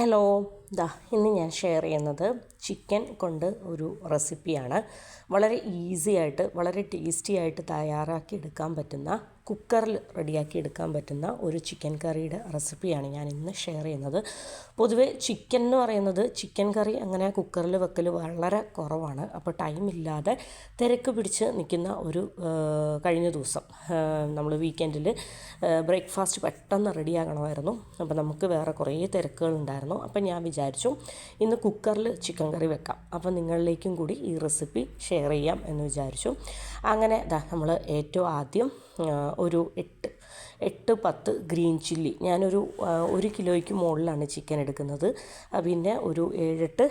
Hello ദാ ഇന്ന് ഞാൻ ഷെയർ ചെയ്യുന്നത് ചിക്കൻ കൊണ്ട് ഒരു റെസിപ്പിയാണ് വളരെ ഈസി ആയിട്ട് വളരെ ടേസ്റ്റി ആയിട്ട് തയ്യാറാക്കി എടുക്കാൻ പറ്റുന്ന കുക്കറിൽ റെഡിയാക്കി എടുക്കാൻ പറ്റുന്ന ഒരു ചിക്കൻ കറിയുടെ റെസിപ്പിയാണ് ഞാൻ ഇന്ന് ഷെയർ ചെയ്യുന്നത്. പൊതുവേ ചിക്കൻ എന്ന് പറയുന്നത് ചിക്കൻ കറി അങ്ങനെ കുക്കറിൽ വെക്കൽ വളരെ കുറവാണ്. അപ്പോൾ ടൈം ഇല്ലാതെ തിരക്ക് പിടിച്ച് നിൽക്കുന്ന ഒരു കഴിഞ്ഞ ദിവസം നമ്മൾ വീക്കെൻഡിൽ ബ്രേക്ക്ഫാസ്റ്റ് പെട്ടെന്ന് റെഡിയാകണമായിരുന്നു. അപ്പോൾ നമുക്ക് വേറെ കുറേ തിരക്കുകളുണ്ടായിരുന്നു അപ്പോൾ ഞാൻ വിചാരിച്ചു ഇന്ന് കുക്കറിൽ ചിക്കൻ കറി വെക്കാം. അപ്പോൾ നിങ്ങളിലേക്കും കൂടി ഈ റെസിപ്പി ഷെയർ ചെയ്യാം എന്ന് വിചാരിച്ചു. അങ്ങനെ നമ്മൾ ഏറ്റവും ആദ്യം ഒരു എട്ട്. എട്ട് പത്ത് ഗ്രീൻ ചില്ലി. ഞാനൊരു ഒരു കിലോയ്ക്ക് മുകളിലാണ് ചിക്കൻ എടുക്കുന്നത്. പിന്നെ ഒരു ഏഴെട്ട്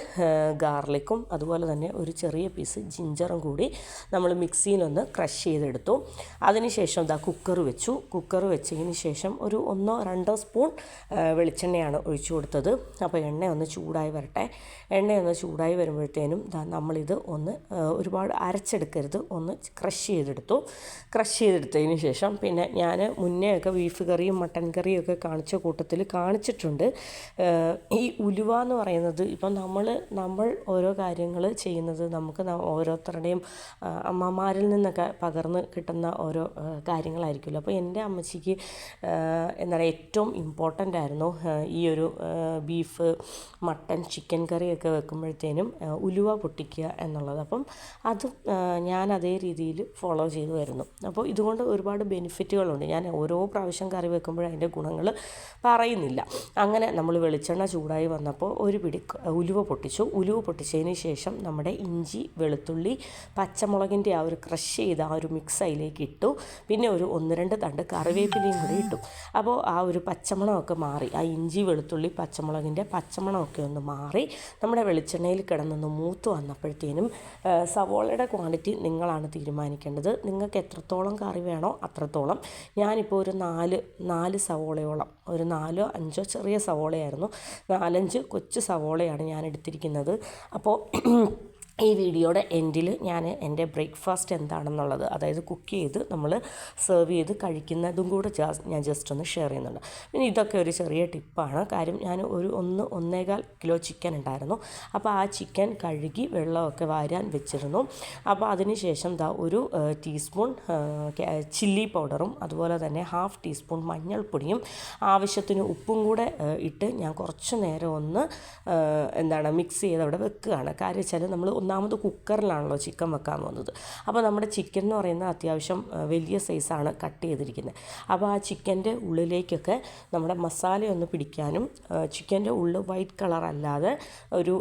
ഗാർലിക്കും അതുപോലെ തന്നെ ഒരു ചെറിയ പീസ് ജിഞ്ചറും കൂടി നമ്മൾ മിക്സിയിലൊന്ന് ക്രഷ് ചെയ്തെടുത്തു. അതിനുശേഷം ഇതാ കുക്കർ വെച്ചു. കുക്കർ വെച്ചതിന് ശേഷം ഒരു ഒന്നോ രണ്ടോ സ്പൂൺ വെളിച്ചെണ്ണയാണ് ഒഴിച്ചു കൊടുത്തത്. അപ്പോൾ എണ്ണ ഒന്ന് ചൂടായി വരട്ടെ. എണ്ണ ഒന്ന് ചൂടായി വരുമ്പോഴത്തേനും നമ്മളിത് ഒന്ന് ഒരുപാട് അരച്ചെടുക്കരുത്. ഒന്ന് ക്രഷ് ചെയ്തെടുത്തു. ക്രഷ് ചെയ്തെടുത്തതിന് ശേഷം പിന്നെ ഞാൻ മുന്നേ ഒക്കെ ബീഫ് കറിയും മട്ടൻ കറിയും ഒക്കെ കാണിച്ച കൂട്ടത്തിൽ കാണിച്ചിട്ടുണ്ട്. ഈ ഉലുവ എന്ന് പറയുന്നത് ഇപ്പം നമ്മൾ നമ്മൾ ഓരോ കാര്യങ്ങൾ ചെയ്യുന്നത് നമുക്ക് ഓരോരുത്തരുടെയും അമ്മമാരിൽ നിന്നൊക്കെ പകർന്ന് കിട്ടുന്ന ഓരോ കാര്യങ്ങളായിരിക്കുമല്ലോ. അപ്പോൾ എന്റെ അമ്മച്ചിക്ക് എന്താ പറയുക ഏറ്റവും ഇമ്പോർട്ടന്റ് ആയിരുന്നു ഈ ഒരു ബീഫ് മട്ടൻ ചിക്കൻ കറിയൊക്കെ വെക്കുമ്പോഴത്തേനും ഉലുവ പൊട്ടിക്കുക എന്നുള്ളത്. അപ്പം അതും ഞാൻ അതേ രീതിയിൽ ഫോളോ ചെയ്തു വരുന്നു. അപ്പോൾ ഇതുകൊണ്ട് ഒരുപാട് ബെനിഫിറ്റുകളുണ്ട്. ഞാൻ ഓരോ പ്രാവശ്യം കറി വെക്കുമ്പോൾ അതിന്റെ ഗുണങ്ങൾ പറയുന്നില്ല. അങ്ങനെ നമ്മൾ വെളിച്ചെണ്ണ ചൂടായി വന്നപ്പോൾ ഒരു പിടി ഉലുവ പൊട്ടിച്ചു. ഉലുവ പൊട്ടിച്ചതിന് ശേഷം നമ്മുടെ ഇഞ്ചി വെളുത്തുള്ളി പച്ചമുളകിന്റെ ആ ഒരു ക്രഷ് ചെയ്ത ആ ഒരു മിക്സ് അതിലേക്ക് ഇട്ടു. പിന്നെ ഒരു ഒന്ന് രണ്ട് തണ്ട് കറിവേപ്പിലയും കൂടി ഇട്ടു. അപ്പോൾ ആ ഒരു പച്ചമണമൊക്കെ മാറി. ആ ഇഞ്ചി വെളുത്തുള്ളി പച്ചമുളകിന്റെ പച്ചമണമൊക്കെ ഒന്ന് മാറി നമ്മുടെ വെളിച്ചെണ്ണയിൽ കിടന്നൊന്ന് മൂത്ത് വന്നപ്പോഴത്തേനും സവോളയുടെ ക്വാണ്ടിറ്റി നിങ്ങളാണ് തീരുമാനിക്കേണ്ടത്. നിങ്ങൾക്ക് എത്രത്തോളം കറി വേണോ അത്രത്തോളം. ഞാനിപ്പോൾ ഒരു നാല് നാല് സവോളയോളം. ഒരു നാലോ അഞ്ചോ ചെറിയ സവോളയായിരുന്നു. നാലഞ്ച് കൊച്ചു സവോളയാണ് ഞാൻ എടുത്തിരിക്കുന്നത് അപ്പോൾ ഈ വീഡിയോയുടെ എൻഡിൽ ഞാൻ എന്റെ ബ്രേക്ക്ഫാസ്റ്റ് എന്താണെന്നുള്ളത് അതായത് കുക്ക് ചെയ്ത് നമ്മൾ സെർവ് ചെയ്ത് കഴിക്കുന്നതും കൂടെ ഞാൻ ജസ്റ്റ് ഒന്ന് ഷെയർ ചെയ്യുന്നുണ്ട്. പിന്നെ ഇതൊക്കെ ഒരു ചെറിയ ടിപ്പാണ്. കാര്യം ഞാൻ ഒരു ഒന്ന് ഒന്നേകാൽ കിലോ ചിക്കൻ ഉണ്ടായിരുന്നു. അപ്പോൾ ആ ചിക്കൻ കഴുകി വെള്ളമൊക്കെ വാരാൻ വെച്ചിരുന്നു. അപ്പോൾ അതിന് ശേഷം ദാ ഒരു ടീസ്പൂൺ ചില്ലി പൗഡറും അതുപോലെ തന്നെ ഹാഫ് ടീസ്പൂൺ മഞ്ഞൾപ്പൊടിയും ആവശ്യത്തിന് ഉപ്പും കൂടെ ഇട്ട് ഞാൻ കുറച്ച് നേരം ഒന്ന് എന്താണ് മിക്സ് ചെയ്ത് അവിടെ വെക്കുകയാണ്. കാര്യം വെച്ചാൽ നമ്മൾ ഒന്നാമത് കുക്കറിലാണല്ലോ ചിക്കൻ വെക്കാൻ പോകുന്നത്. അപ്പോൾ നമ്മുടെ ചിക്കൻ എന്ന് പറയുന്നത് അത്യാവശ്യം വലിയ സൈസാണ് കട്ട് ചെയ്തിരിക്കുന്നത്. അപ്പോൾ ആ ചിക്കന്റെ ഉള്ളിലേക്കൊക്കെ നമ്മുടെ മസാല ഒന്ന് പിടിക്കാനും ചിക്കന്റെ ഉള്ളിൽ വൈറ്റ് കളർ അല്ലാതെ ഒരു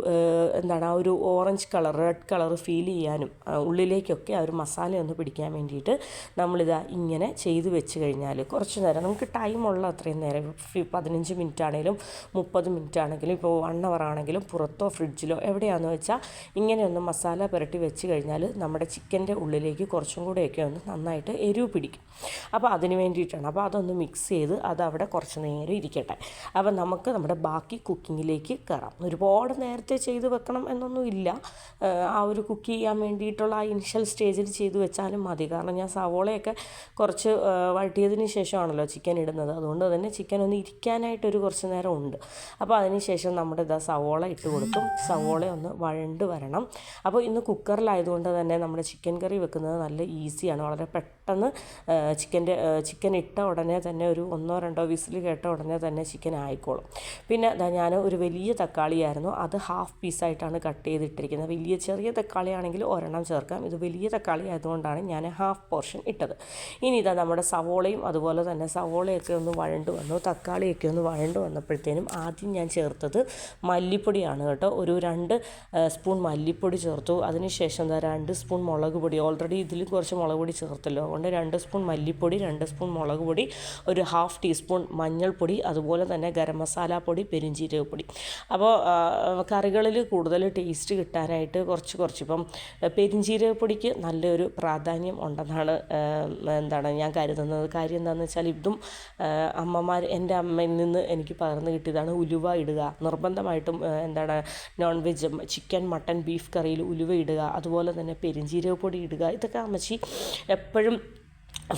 എന്താണ് ആ ഒരു orange colour red colour feel ചെയ്യാനും ഉള്ളിലേക്കൊക്കെ ആ ഒരു മസാല ഒന്ന് പിടിക്കാൻ വേണ്ടിയിട്ട് നമ്മളിതാ ഇങ്ങനെ ചെയ്ത് വെച്ച് കഴിഞ്ഞാൽ കുറച്ച് നേരം നമുക്ക് ടൈമുള്ള അത്രയും നേരം പതിനഞ്ച് മിനിറ്റ് ആണെങ്കിലും മുപ്പത് മിനിറ്റ് ആണെങ്കിലും ഇപ്പോൾ വൺ അവർ ആണെങ്കിലും പുറത്തോ ഫ്രിഡ്ജിലോ എവിടെയാണെന്ന് വെച്ചാൽ ഇങ്ങനെ ഒന്ന് മസാല പുരട്ടി വെച്ച് കഴിഞ്ഞാൽ നമ്മുടെ ചിക്കന്റെ ഉള്ളിലേക്ക് കുറച്ചും കൂടെയൊക്കെ ഒന്ന് നന്നായിട്ട് എരിവ് പിടിക്കും. അപ്പോൾ അതിന് വേണ്ടിയിട്ടാണ്. അപ്പോൾ അതൊന്ന് മിക്സ് ചെയ്ത് അത് അവിടെ കുറച്ച് നേരം ഇരിക്കട്ടെ. അപ്പോൾ നമുക്ക് നമ്മുടെ ബാക്കി കുക്കിങ്ങിലേക്ക് കയറാം. ഒരുപാട് നേരത്തെ ചെയ്ത് വെക്കണം എന്നൊന്നും ഇല്ല. ആ ഒരു കുക്ക് ചെയ്യാൻ വേണ്ടിയിട്ടുള്ള ആ ഇനിഷ്യൽ സ്റ്റേജിൽ ചെയ്ത് വെച്ചാലും മതി. കാരണം ഞാൻ സവോളയൊക്കെ കുറച്ച് വഴട്ടിയതിന് ശേഷമാണല്ലോ ചിക്കൻ ഇടുന്നത്. അതുകൊണ്ട് തന്നെ ചിക്കൻ ഒന്ന് ഇരിക്കാനായിട്ടൊരു കുറച്ച് നേരം ഉണ്ട്. അപ്പോൾ അതിന് ശേഷം നമ്മുടെ ഇതാ സവോള ഇട്ട് കൊടുക്കും സവോള ഒന്ന് വഴണ്ട് വരണം. അപ്പോൾ ഇന്ന് കുക്കറിലായതുകൊണ്ട് തന്നെ നമ്മുടെ ചിക്കൻ കറി വെക്കുന്നത് നല്ല ഈസിയാണ് വളരെ പെട്ടെന്ന് ചിക്കന്റെ ചിക്കൻ ഇട്ട ഉടനെ തന്നെ ഒരു ഒന്നോ രണ്ടോ വിസിൽ കേട്ട ഉടനെ തന്നെ ചിക്കൻ ആയിക്കോളും. പിന്നെ ഞാൻ ഒരു വലിയ തക്കാളിയായിരുന്നു. അത് ഹാഫ് പീസായിട്ടാണ് കട്ട് ചെയ്തിട്ടിരിക്കുന്നത്. വലിയ ചെറിയ തക്കാളിയാണെങ്കിൽ ഒരെണ്ണം ചേർക്കാം. ഇത് വലിയ തക്കാളി ആയതുകൊണ്ടാണ് ഞാൻ ഹാഫ് പോർഷൻ ഇട്ടത്. ഇനി ഇതാ നമ്മുടെ സവോളയും അതുപോലെ തന്നെ സവോളയൊക്കെ ഒന്ന് വഴണ്ട് വന്നു. തക്കാളിയൊക്കെ ഒന്ന് വഴണ്ട് വന്നപ്പോഴത്തേനും ആദ്യം ഞാൻ ചേർത്തത് മല്ലിപ്പൊടിയാണ് കേട്ടോ. ഒരു രണ്ട് സ്പൂൺ മല്ലിപ്പൊടി ചേർത്തു. അതിനുശേഷം എന്താ രണ്ട് സ്പൂൺ മുളക് പൊടി. ഓൾറെഡി ഇതിൽ കുറച്ച് മുളക് പൊടി ചേർത്തല്ലോ. അതുകൊണ്ട് രണ്ട് സ്പൂൺ മല്ലിപ്പൊടി രണ്ട് സ്പൂൺ മുളക് പൊടി ഒരു ഹാഫ് ടീസ്പൂൺ മഞ്ഞൾപ്പൊടി അതുപോലെ തന്നെ ഗരം മസാല പൊടി പെരിഞ്ജീരകപ്പൊടി അപ്പോൾ കറികളിൽ കൂടുതൽ ടേസ്റ്റ് കിട്ടാനായിട്ട് കുറച്ച് കുറച്ച് ഇപ്പം പെരിഞ്ജീരകപ്പൊടിക്ക് നല്ലൊരു പ്രാധാന്യം ഉണ്ടെന്നാണ് എന്താണ് ഞാൻ കരുതുന്നത്. കാര്യം എന്താണെന്ന് വെച്ചാൽ ഇതും അമ്മമാർ എന്റെ അമ്മയിൽ നിന്ന് എനിക്ക് പകർന്നു കിട്ടിയതാണ് ഉലുവ ഇടുക. നിർബന്ധമായിട്ടും എന്താണ് non veg chicken mutton beef കറിയിൽ ഉലുവ ഇടുക. അതുപോലെ തന്നെ പെരിഞ്ജീരകപ്പൊടി ഇടുക. ഇതൊക്കെ അമ്മച്ചി എപ്പോഴും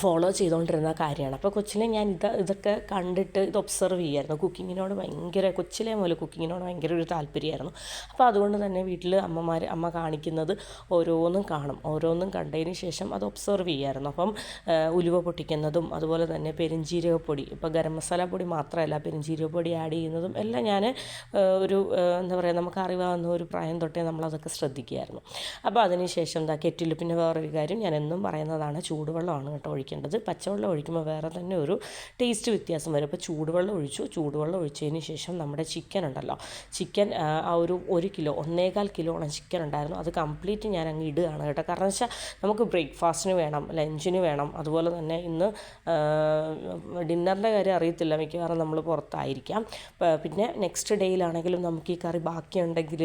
ഫോളോ ചെയ്തുകൊണ്ടിരുന്ന കാര്യമാണ്. അപ്പോൾ കൊച്ചിലെ ഞാൻ ഇത് ഇതൊക്കെ കണ്ടിട്ട് ഇത് ഒബ്സർവ് ചെയ്യുമായിരുന്നു കുക്കിങ്ങിനോട് ഭയങ്കര കൊച്ചിലെ മുതൽ കുക്കിങ്ങിനോട് ഭയങ്കര ഒരു താല്പര്യമായിരുന്നു. അപ്പോൾ അതുകൊണ്ട് തന്നെ വീട്ടിൽ അമ്മമാർ അമ്മ കാണിക്കുന്നത് ഓരോന്നും കാണും. ഓരോന്നും കണ്ടതിന് ശേഷം അത് ഒബ്സർവ് ചെയ്യുമായിരുന്നു അപ്പം ഉലുവ പൊട്ടിക്കുന്നതും അതുപോലെ തന്നെ പെരുംജീരകപ്പൊടി ഇപ്പോൾ ഗരം മസാല പൊടി മാത്രമല്ല പൊടി ആഡ് ചെയ്യുന്നതും എല്ലാം ഞാൻ ഒരു എന്താ പറയുക നമുക്ക് അറിവാകുന്ന ഒരു പ്രായം തൊട്ടേ നമ്മളതൊക്കെ ശ്രദ്ധിക്കുമായിരുന്നു അപ്പോൾ അതിന് ശേഷം എന്താ കെറ്റിൽ പിന്നെ വേറൊരു കാര്യം ഞാൻ എന്നും പറയുന്നതാണ്. ചൂടുവെള്ളമാണ് കേട്ടോ ഒഴിക്കേണ്ടത്. പച്ചവെള്ളം ഒഴിക്കുമ്പോൾ വേറെ തന്നെ ഒരു ടേസ്റ്റ് വ്യത്യാസം വരും. അപ്പോൾ ചൂടുവെള്ളം ഒഴിച്ചു. ചൂടുവെള്ളം ഒഴിച്ചതിന് ശേഷം നമ്മുടെ ചിക്കൻ ഉണ്ടല്ലോ. ചിക്കൻ ആ ഒരു ഒരു കിലോ ഒന്നേകാൽ കിലോളം ചിക്കൻ ഉണ്ടായിരുന്നു. അത് കംപ്ലീറ്റ് ഞാൻ അങ്ങ് ഇടുകയാണ് കേട്ടോ. കാരണം വെച്ചാൽ നമുക്ക് ബ്രേക്ക്ഫാസ്റ്റിന് വേണം ലഞ്ചിന് വേണം. അതുപോലെ തന്നെ ഇന്ന് ഡിന്നറിന്റെ കാര്യം അറിയത്തില്ല. മിക്കവാറും നമ്മൾ പുറത്തായിരിക്കാം. പിന്നെ നെക്സ്റ്റ് ഡേയിലാണെങ്കിലും നമുക്ക് ഈ കറി ബാക്കിയുണ്ടെങ്കിൽ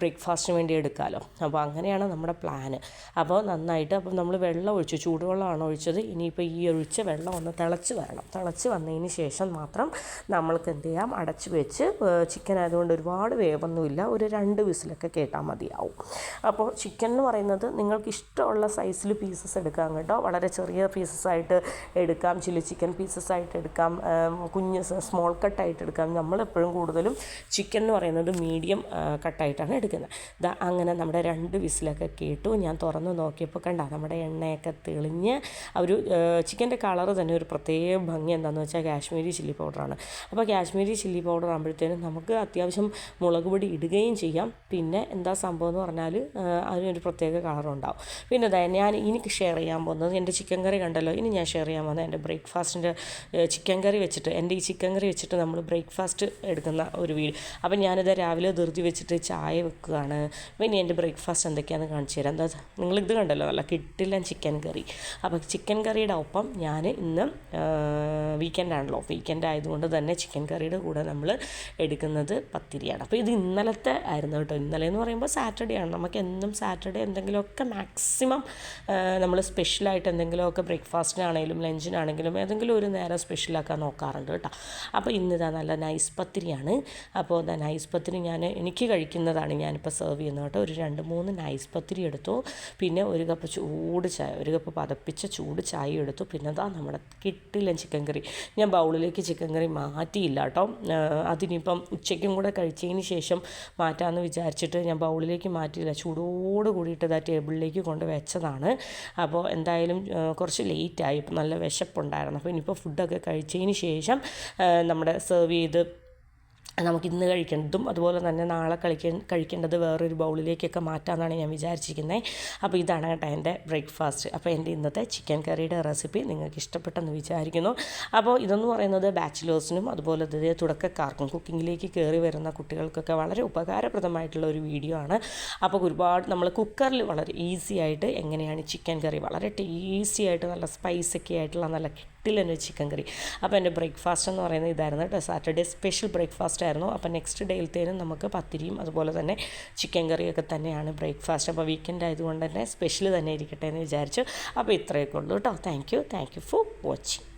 ബ്രേക്ക്ഫാസ്റ്റിന് വേണ്ടി എടുക്കാമല്ലോ അപ്പോൾ അങ്ങനെയാണ് നമ്മുടെ പ്ലാന് അപ്പോൾ നന്നായിട്ട് അപ്പോൾ നമ്മൾ വെള്ളം ഒഴിച്ചു. ചൂടുവെള്ളമാണ് ഒഴിച്ചത്. ഇനിയിപ്പോൾ ഈ ഒഴിച്ച വെള്ളം ഒന്ന് തിളച്ച് വരണം. തിളച്ച് വന്നതിന് ശേഷം മാത്രം നമ്മൾക്ക് എന്ത് ചെയ്യാം? അടച്ച് വെച്ച് ചിക്കൻ ആയതുകൊണ്ട് ഒരുപാട് വേവൊന്നുമില്ല. ഒരു രണ്ട് വിസിലൊക്കെ കേട്ടാൽ മതിയാവും. അപ്പോൾ ചിക്കൻ എന്ന് പറയുന്നത് നിങ്ങൾക്ക് ഇഷ്ടമുള്ള സൈസിൽ പീസസ് എടുക്കാം കേട്ടോ. വളരെ ചെറിയ പീസസ് ആയിട്ട് എടുക്കാം. ചില്ലി ചിക്കൻ പീസസ് ആയിട്ട് എടുക്കാം. കുഞ്ഞ് സ്മോൾ കട്ടായിട്ട് എടുക്കാം. നമ്മളെപ്പോഴും കൂടുതലും ചിക്കൻ എന്ന് പറയുന്നത് മീഡിയം കട്ടായിട്ടാണ് എടുക്കുന്നത്. അങ്ങനെ നമ്മുടെ രണ്ട് വിസിലൊക്കെ കേട്ടു. ഞാൻ തുറന്ന് നോക്കിയപ്പോൾ കണ്ട നമ്മുടെ എണ്ണയൊക്കെ തെളിഞ്ഞ് ആ ഒരു ചിക്കന്റെ കളർ തന്നെ ഒരു പ്രത്യേക ഭംഗി എന്താണെന്ന് വെച്ചാൽ കാശ്മീരി ചില്ലി പൗഡറാണ്. അപ്പോൾ കാശ്മീരി ചില്ലി പൗഡർ ആകുമ്പോഴത്തേനും നമുക്ക് അത്യാവശ്യം മുളക് പൊടി ഇടുകയും ചെയ്യാം. പിന്നെ എന്താ സംഭവം എന്ന് പറഞ്ഞാൽ അതിനൊരു പ്രത്യേക കളറുണ്ടാവും പിന്നെ അതായത് ഞാൻ എനിക്ക് ഷെയർ ചെയ്യാൻ പോകുന്നത് എന്റെ ചിക്കൻ കറി കണ്ടല്ലോ ഇനി ഞാൻ ഷെയർ ചെയ്യാൻ പോകുന്നത് എന്റെ ബ്രേക്ക്ഫാസ്റ്റിന്റെ ചിക്കൻ കറി വെച്ചിട്ട് എന്റെ ഈ ചിക്കൻ കറി വെച്ചിട്ട് നമ്മൾ ബ്രേക്ക്ഫാസ്റ്റ് എടുക്കുന്ന ഒരു വീട്. അപ്പം ഞാനിത് രാവിലെ ധൃതി വെച്ചിട്ട് ചായ വെക്കുകയാണ്. പിന്നെ എന്റെ ബ്രേക്ക്ഫാസ്റ്റ് എന്തൊക്കെയാണെന്ന് കാണിച്ചു തരാം. എന്താ നിങ്ങളിത് കണ്ടല്ലോ നല്ല കിട്ടില്ല ചിക്കൻ കറി. അപ്പോൾ ചിക്കൻ കറിയുടെ ഒപ്പം ഞാൻ ഇന്ന് വീക്കെൻഡാണല്ലോ വീക്കെൻഡ് ആയതുകൊണ്ട് തന്നെ ചിക്കൻ കറിയുടെ കൂടെ നമ്മൾ എടുക്കുന്നത് പത്തിരിയാണ്. അപ്പോൾ ഇത് ഇന്നലത്തെ ആയിരുന്നു കേട്ടോ. ഇന്നലെ എന്ന് പറയുമ്പോൾ സാറ്റർഡേ ആണ്. നമുക്ക് എന്നും സാറ്റർഡേ എന്തെങ്കിലുമൊക്കെ മാക്സിമം നമ്മൾ സ്പെഷ്യലായിട്ട് എന്തെങ്കിലുമൊക്കെ ബ്രേക്ക്ഫാസ്റ്റിനാണെങ്കിലും ലഞ്ചിനാണെങ്കിലും ഏതെങ്കിലും ഒരു നേരം സ്പെഷ്യലാക്കാൻ നോക്കാറുണ്ട് കേട്ടോ. അപ്പോൾ ഇന്നിതാ നല്ല നൈസ് പത്തിരിയാണ്. അപ്പോൾ എന്താ നൈസ് പത്തിരി ഞാൻ എനിക്ക് കഴിക്കുന്നതാണ് ഞാനിപ്പോൾ സെർവ് ചെയ്യുന്നത് കേട്ടോ. ഒരു രണ്ട് മൂന്ന് നൈസ് പത്തിരി എടുത്തു. പിന്നെ ഒരു കപ്പ് ചൂട് ചായ ഒരു കപ്പ് പതപ്പിച്ച ചൂട് ചായ എടുത്തു. പിന്നെ അതാ നമ്മുടെ കിട്ടില്ല ചിക്കൻ കറി ഞാൻ ബൗളിലേക്ക് ചിക്കൻ കറി മാറ്റിയില്ല കേട്ടോ. അതിനിപ്പം ഉച്ചയ്ക്കും കൂടെ കഴിച്ചതിന് ശേഷം മാറ്റാമെന്ന് വിചാരിച്ചിട്ട് ഞാൻ ബൗളിലേക്ക് മാറ്റിയില്ല. ചൂടോട് കൂടിയിട്ട് ഇതാ ടേബിളിലേക്ക് കൊണ്ട് വെച്ചതാണ്. അപ്പോൾ എന്തായാലും ആ, കുറച്ച് ലേറ്റായി. നല്ല വിശപ്പുണ്ടായിരുന്നു. അപ്പോൾ ഇനിയിപ്പോൾ ഫുഡൊക്കെ കഴിച്ചതിന് ശേഷം ആ, നമ്മുടെ സെർവ് ചെയ്ത് നമുക്ക് ഇന്ന് കഴിക്കേണ്ടതും അതുപോലെ തന്നെ നാളെ കഴിക്ക കഴിക്കേണ്ടത് വേറൊരു ബൗളിലേക്കൊക്കെ മാറ്റാമെന്നാണ് ഞാൻ വിചാരിച്ചിരിക്കുന്നത് അപ്പോൾ ഇതാണ് കേട്ടോ എന്റെ ബ്രേക്ക്ഫാസ്റ്റ്. അപ്പോൾ എന്റെ ഇന്നത്തെ ചിക്കൻ കറിയുടെ റെസിപ്പി നിങ്ങൾക്ക് ഇഷ്ടപ്പെട്ടെന്ന് വിചാരിക്കുന്നു. അപ്പോൾ ഇതെന്ന് പറയുന്നത് ബാച്ചിലേഴ്സിനും അതുപോലെ തന്നെ തുടക്കക്കാർക്കും കുക്കിങ്ങിലേക്ക് കയറി വരുന്ന കുട്ടികൾക്കൊക്കെ വളരെ ഉപകാരപ്രദമായിട്ടുള്ള ഒരു വീഡിയോ ആണ്. അപ്പോൾ ഒരുപാട് നമ്മൾ കുക്കറിൽ വളരെ ഈസി ആയിട്ട് എങ്ങനെയാണ് ചിക്കൻ കറി വളരെ ടേസ്റ്റി ആയിട്ട് നല്ല സ്പൈസൊക്കെ ആയിട്ടുള്ള നല്ല കിട്ടില്ലെന്ന് ചിക്കൻ കറി അപ്പോൾ എന്റെ ബ്രേക്ക്ഫാസ്റ്റ് എന്ന് പറയുന്നത് ഇതായിരുന്നു കേട്ടോ. സാറ്റർഡേ സ്പെഷ്യൽ ബ്രേക്ക്ഫാസ്റ്റ് ആയിരുന്നു. അപ്പോൾ നെക്സ്റ്റ് ഡേയിലത്തേനും നമുക്ക് പത്തിരിയും അതുപോലെ തന്നെ ചിക്കൻ കറിയൊക്കെ തന്നെയാണ് ബ്രേക്ക്ഫാസ്റ്റ് അപ്പോൾ വീക്കെൻഡ് ആയതുകൊണ്ട് തന്നെ സ്പെഷ്യൽ തന്നെ ഇരിക്കട്ടെ എന്ന് വിചാരിച്ചു. അപ്പോൾ ഇത്രയൊക്കെ ഉള്ളൂ കേട്ടോ. Thank you thank you for watching